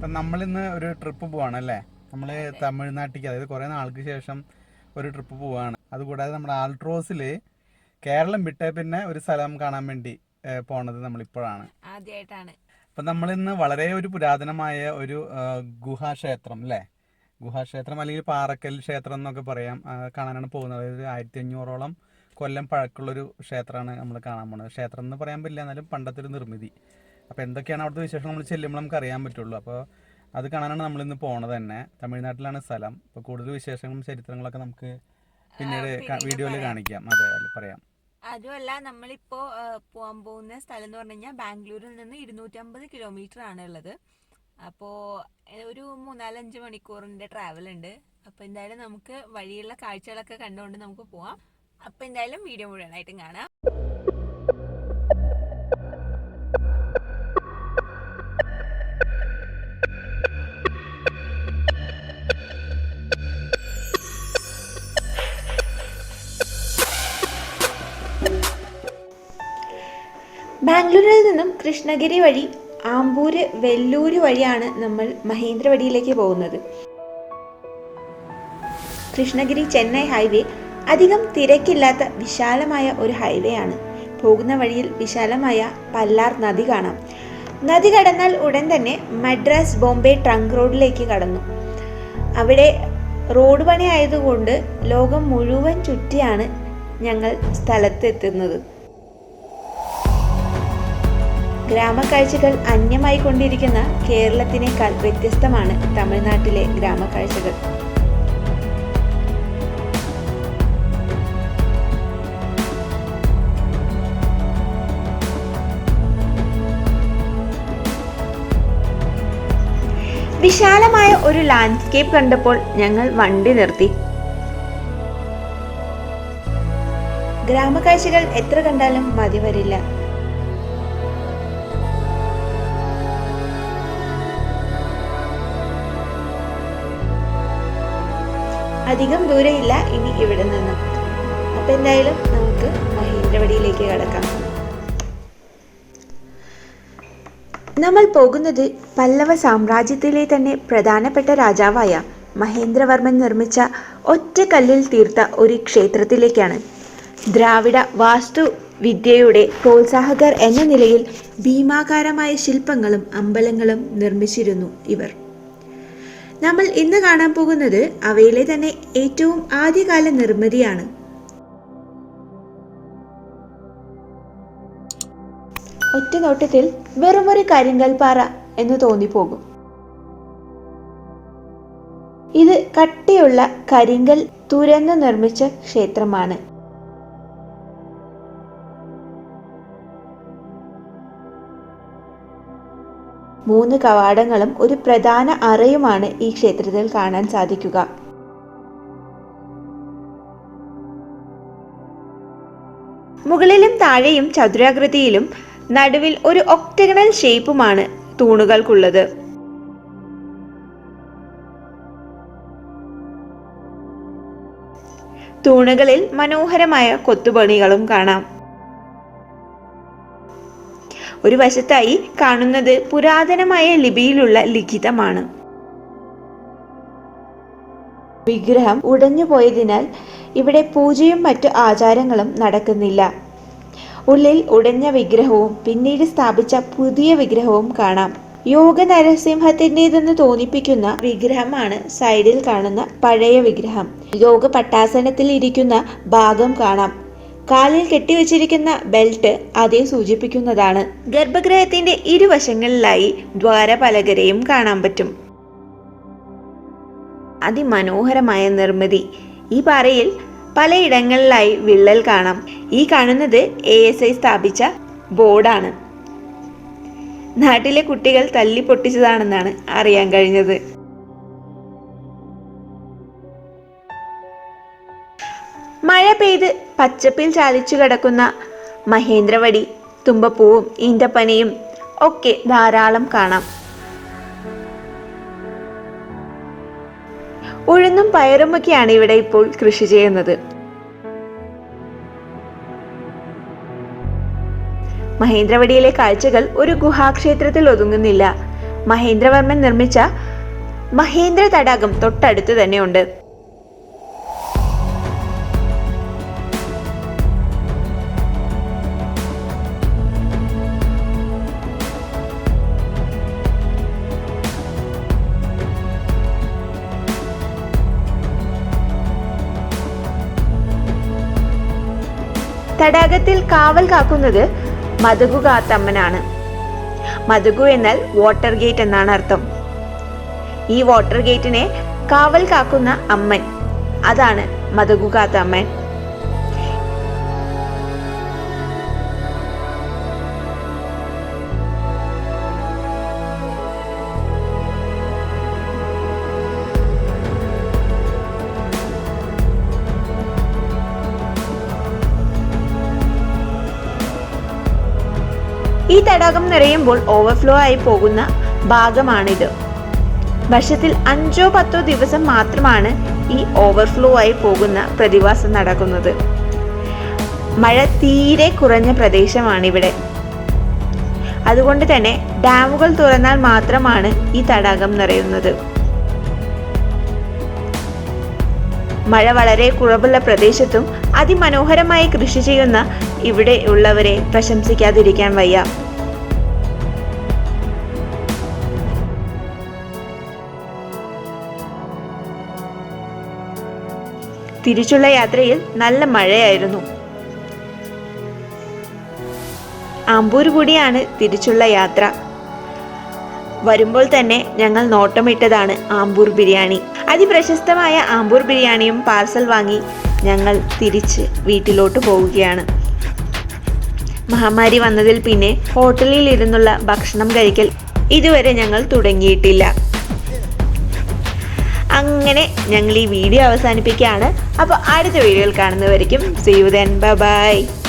അപ്പം നമ്മളിന്ന് ഒരു ട്രിപ്പ് പോവാണ് അല്ലേ നമ്മൾ തമിഴ്നാട്ടിലേക്ക് അതായത് കുറേ നാൾക്ക് ശേഷം ഒരു ട്രിപ്പ് പോവാണ്. അതുകൂടാതെ നമ്മുടെ ആൾട്രോസിൽ കേരളം വിട്ടേ പിന്നെ ഒരു സ്ഥലം കാണാൻ വേണ്ടി പോണത് നമ്മളിപ്പോഴാണ്. ആദ്യമായിട്ടാണ് അപ്പം നമ്മളിന്ന് വളരെ ഒരു പുരാതനമായ ഒരു ഗുഹാക്ഷേത്രം അല്ലേ ഗുഹാക്ഷേത്രം അല്ലെങ്കിൽ പാറക്കൽ ക്ഷേത്രം എന്നൊക്കെ പറയാം. കാണാനാണ് പോകുന്നത്. അതായത് ആയിരത്തി അഞ്ഞൂറോളം കൊല്ലം പഴക്കമുള്ളൊരു ക്ഷേത്രമാണ് നമ്മൾ കാണാൻ പോകുന്നത് ക്ഷേത്രം എന്ന് പറയാൻ പറ്റില്ല എന്നാലും പണ്ടത്തെ ഒരു നിർമ്മിതി. അപ്പോൾ എന്തൊക്കെയാണ് അവിടുത്തെ വിശേഷം നമ്മൾ ചെല്ലുമ്പോൾ നമുക്ക് അറിയാൻ പറ്റുള്ളൂ. അപ്പോൾ അത് കാണാനാണ് നമ്മളിന്ന് പോണത് തന്നെ. തമിഴ്നാട്ടിലാണ് സ്ഥലം. അപ്പോൾ കൂടുതൽ വിശേഷങ്ങളും ചരിത്രങ്ങളൊക്കെ നമുക്ക് പിന്നീട് വീഡിയോയിൽ കാണിക്കാം. അതെ പറയാം. അതുമല്ല നമ്മളിപ്പോ പോകാൻ പോകുന്ന സ്ഥലം എന്ന് പറഞ്ഞു കഴിഞ്ഞാൽ ബാംഗ്ലൂരിൽ നിന്ന് ഇരുന്നൂറ്റമ്പത് കിലോമീറ്റർ ആണ് ഉള്ളത്. അപ്പോൾ ഒരു മൂന്നാലഞ്ച് മണിക്കൂറിന്റെ ട്രാവൽ ഉണ്ട്. അപ്പോൾ എന്തായാലും നമുക്ക് വഴിയുള്ള കാഴ്ചകളൊക്കെ കണ്ടുകൊണ്ട് നമുക്ക് പോവാം. അപ്പോൾ എന്തായാലും വീഡിയോ മുഴുവനായിട്ടും കാണാം. ബാംഗ്ലൂരിൽ നിന്നും കൃഷ്ണഗിരി വഴി ആമ്പൂര് വെല്ലൂര് വഴിയാണ് നമ്മൾ മഹേന്ദ്രവടിയിലേക്ക് പോകുന്നത്. കൃഷ്ണഗിരി ചെന്നൈ ഹൈവേ അധികം തിരക്കില്ലാത്ത വിശാലമായ ഒരു ഹൈവേ ആണ്. പോകുന്ന വഴിയിൽ വിശാലമായ പല്ലാർ നദി കാണാം. നദി കടന്നാൽ ഉടൻ തന്നെ മദ്രാസ് ബോംബെ ട്രങ്ക് റോഡിലേക്ക് കടന്നു. അവിടെ റോഡ് പണി ആയതുകൊണ്ട് ലോകം മുഴുവൻ ചുറ്റിയാണ് ഞങ്ങൾ സ്ഥലത്തെത്തുന്നത്. ഗ്രാമക്കാഴ്ചകൾ അന്യമായി കൊണ്ടിരിക്കുന്ന കേരളത്തിനേക്കാൾ വ്യത്യസ്തമാണ് തമിഴ്നാട്ടിലെ ഗ്രാമക്കാഴ്ചകൾ. വിശാലമായ ഒരു ലാൻഡ്സ്കേപ്പ് കണ്ടപ്പോൾ ഞങ്ങൾ വണ്ടി നിർത്തി. ഗ്രാമക്കാഴ്ചകൾ എത്ര കണ്ടാലും മതി വരില്ല അധികം ദൂരമില്ല ഇനി ഇവിടെ നിന്നും. അപ്പോൾ എന്തായാലും നമുക്ക് മഹേന്ദ്രവടിയിലേക്ക് കടക്കാം. നമ്മൾ പോകുന്നത് പല്ലവ സാമ്രാജ്യത്തിലെ തന്നെ പ്രധാനപ്പെട്ട രാജാവായ മഹേന്ദ്രവർമ്മൻ നിർമ്മിച്ച ഒറ്റ കല്ലിൽ തീർത്ത ഒരു ക്ഷേത്രത്തിലേക്കാണ്. ദ്രാവിഡ വാസ്തു വിദ്യയുടെ പ്രോത്സാഹകർ എന്ന നിലയിൽ ഭീമാകാരമായ ശില്പങ്ങളും അമ്പലങ്ങളും നിർമ്മിച്ചിരുന്നു ഇവർ. നമ്മൾ ഇന്ന് കാണാൻ പോകുന്നത് അവയിലെ തന്നെ ഏറ്റവും ആദ്യകാല നിർമ്മിതിയാണ്. ഒറ്റ നോട്ടത്തിൽ വെറുമൊരു കരിങ്കൽ പാറ എന്ന് തോന്നിപ്പോകും. ഇത് കട്ടിയുള്ള കരിങ്കൽ തുരന്ന് നിർമ്മിച്ച ക്ഷേത്രമാണ്. മൂന്ന് കവാടങ്ങളും ഒരു പ്രധാന അറയുമാണ് ഈ ക്ഷേത്രത്തിൽ കാണാൻ സാധിക്കുക. മുകളിലും താഴെയും ചതുരാകൃതിയിലും നടുവിൽ ഒരു ഒക്ടഗണൽ ഷേപ്പുമാണ് തൂണുകൾക്കുള്ളത്. തൂണുകളിൽ മനോഹരമായ കൊത്തുപണികളും കാണാം. ഒരു വശത്തായി കാണുന്നത് പുരാതനമായ ലിപിയിലുള്ള ലിഖിതമാണ്. വിഗ്രഹം ഉടഞ്ഞുപോയതിനാൽ ഇവിടെ പൂജയും മറ്റു ആചാരങ്ങളും നടക്കുന്നില്ല. ഉള്ളിൽ ഉടഞ്ഞ വിഗ്രഹവും പിന്നീട് സ്ഥാപിച്ച പുതിയ വിഗ്രഹവും കാണാം. യോഗ നരസിംഹത്തിന്റെതെന്ന് തോന്നിപ്പിക്കുന്ന വിഗ്രഹമാണ് സൈഡിൽ കാണുന്ന പഴയ വിഗ്രഹം. യോഗ പട്ടാസനത്തിൽ ഇരിക്കുന്ന ഭാഗം കാണാം. കാലിൽ കെട്ടിവെച്ചിരിക്കുന്ന ബെൽറ്റ് അതേ സൂചിപ്പിക്കുന്നതാണ്. ഗർഭഗ്രഹത്തിന്റെ ഇരുവശങ്ങളിലായി ദ്വാരപലകരെയും കാണാൻ പറ്റും. അതിമനോഹരമായ നിർമ്മിതി. ഈ പാറയിൽ പലയിടങ്ങളിലായി വിള്ളൽ കാണാം. ഈ കാണുന്നത് എ എസ് ഐ സ്ഥാപിച്ച ബോർഡാണ്. നാട്ടിലെ കുട്ടികൾ തല്ലി പൊട്ടിച്ചതാണെന്നാണ് അറിയാൻ കഴിഞ്ഞത്. പെയ്ത് പച്ചപ്പിൽ ചാലിച്ചു കിടക്കുന്ന മഹേന്ദ്രവടി തുമ്പപ്പൂവും ഈന്തപ്പനയും ഒക്കെ ധാരാളം കാണാം. ഉഴുന്നും പയറുമൊക്കെയാണ് ഇവിടെ ഇപ്പോൾ കൃഷി ചെയ്യുന്നത്. മഹേന്ദ്രവടിയിലെ കാഴ്ചകൾ ഒരു ഗുഹാക്ഷേത്രത്തിൽ ഒതുങ്ങുന്നില്ല. മഹേന്ദ്രവർമ്മൻ നിർമ്മിച്ച മഹേന്ദ്ര തടാകം തൊട്ടടുത്ത് തന്നെയുണ്ട്. തടാകത്തിൽ കാവൽ കാക്കുന്നത് മതകു കാത്തമ്മനാണ് മതകു എന്നാൽ വാട്ടർ ഗേറ്റ് എന്നാണ് അർത്ഥം. ഈ വാട്ടർ ഗേറ്റിനെ കാവൽ കാക്കുന്ന അമ്മൻ. അതാണ് മതകു കാത്തമ്മൻ ഈ തടാകം നിറയുമ്പോൾ ഓവർഫ്ലോ ആയി പോകുന്ന ഭാഗമാണിത്. വർഷത്തിൽ അഞ്ചോ പത്തോ ദിവസം മാത്രമാണ് ഈ ഓവർഫ്ലോ ആയി പോകുന്ന പ്രതിഭാസം നടക്കുന്നത്. മഴ തീരെ കുറഞ്ഞ പ്രദേശമാണിവിടെ. അതുകൊണ്ട് തന്നെ ഡാമുകൾ തുറന്നാൽ മാത്രമാണ് ഈ തടാകം നിറയുന്നത്. മഴ വളരെ കുറവുള്ള പ്രദേശത്തും അതിമനോഹരമായി കൃഷി ചെയ്യുന്ന ഇവിടെ ഉള്ളവരെ പ്രശംസിക്കാതിരിക്കാൻ വയ്യ. തിരിച്ചുള്ള യാത്രയിൽ നല്ല മഴയായിരുന്നു. ആമ്പൂർ കൂടിയാണ് തിരിച്ചുള്ള യാത്ര. വരുമ്പോൾ തന്നെ ഞങ്ങൾ നോട്ടമിട്ടതാണ് ആമ്പൂർ ബിരിയാണി. അതിപ്രശസ്തമായ ആമ്പൂർ ബിരിയാണിയും പാർസൽ വാങ്ങി. ഞങ്ങൾ തിരിച്ച് വീട്ടിലോട്ട് പോവുകയാണ്. മഹാമാരി വന്നതിൽ പിന്നെ ഹോട്ടലിൽ ഇരുന്നുള്ള ഭക്ഷണം കഴിക്കൽ ഇതുവരെ ഞങ്ങൾ തുടങ്ങിയിട്ടില്ല. അങ്ങനെ ഞങ്ങൾ ഈ വീഡിയോ അവസാനിപ്പിക്കുകയാണ്. അപ്പോൾ അടുത്ത വീഡിയോയിൽ കാണുന്നവരിക്കും സീ യു ദെൻ ബൈ